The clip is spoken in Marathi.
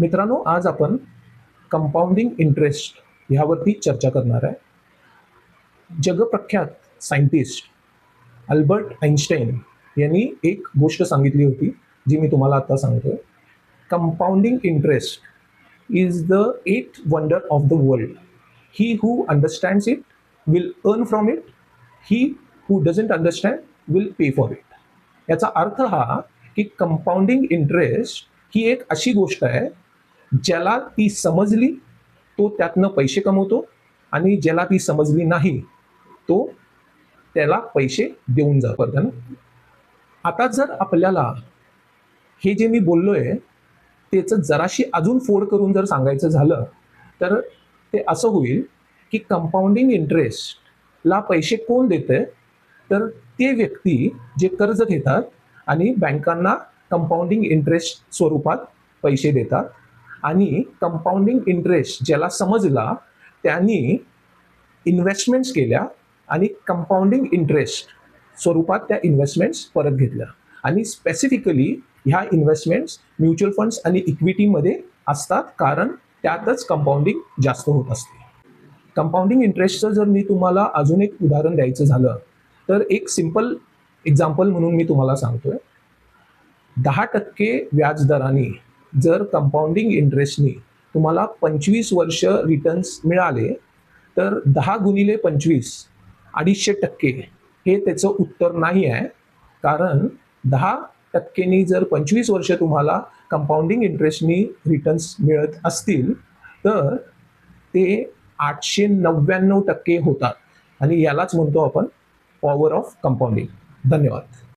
मित्रांनो आज आपण कंपाऊंडिंग इंटरेस्ट ह्यावरती चर्चा करणार आहे. जगप्रख्यात सायंटिस्ट अल्बर्ट आईन्स्टाईन यांनी एक गोष्ट सांगितली होती जी मी तुम्हाला आता सांगतोय. Compounding interest is the eight wonder of the world he who understands it will earn from it he who doesn't understand will pay for it याचा अर्थ हा की कंपाऊंडिंग इंटरेस्ट ही एक अशी गोष्ट आहे ज्याला ती समजली तो त्यातनं पैसे कमवतो आणि ज्याला ती समजली नाही तो त्याला पैसे देऊन जातो. ना? आता जर आपल्याला हे जे मी बोललोय त्याचं जराशी अजून फोड करून जर सांगायचं झालं तर ते असं होईल की कंपाऊंडिंग इंटरेस्टला पैसे कोण देते तर ते व्यक्ती जे कर्ज घेतात आणि बँकांना कंपाऊंडिंग इंटरेस्ट स्वरूपात पैसे देतात. आणि कंपाऊंडिंग इंटरेस्ट ज्याला समजला त्यांनी इन्व्हेस्टमेंट्स केल्या आणि कंपाऊंडिंग इंटरेस्ट स्वरूपात त्या इन्व्हेस्टमेंट्स परत घेतल्या. आणि स्पेसिफिकली ह्या इन्व्हेस्टमेंट्स म्युच्युअल फंड्स आणि इक्विटीमध्ये असतात कारण त्यातच कंपाऊंडिंग जास्त होत असते. कंपाऊंडिंग इंटरेस्टचं जर मी तुम्हाला अजून एक उदाहरण द्यायचं झालं तर एक सिंपल एक्झाम्पल म्हणून मी तुम्हाला सांगतोय. दहा टक्के व्याजदराने जर कंपाऊंडिंग इंटरेस्टनी तुम्हाला पंचवीस वर्ष रिटर्न्स मिळाले तर दहा गुणिले पंचवीस अडीचशे टक्के हे त्याचं उत्तर नाही आहे. कारण दहा टक्केनी जर पंचवीस वर्ष तुम्हाला कंपाऊंडिंग इंटरेस्टनी रिटर्न्स मिळत असतील तर ते आठशे नव्याण्णव टक्के होतात. आणि यालाच म्हणतो आपण पॉवर ऑफ कंपाऊंडिंग धन्यवाद.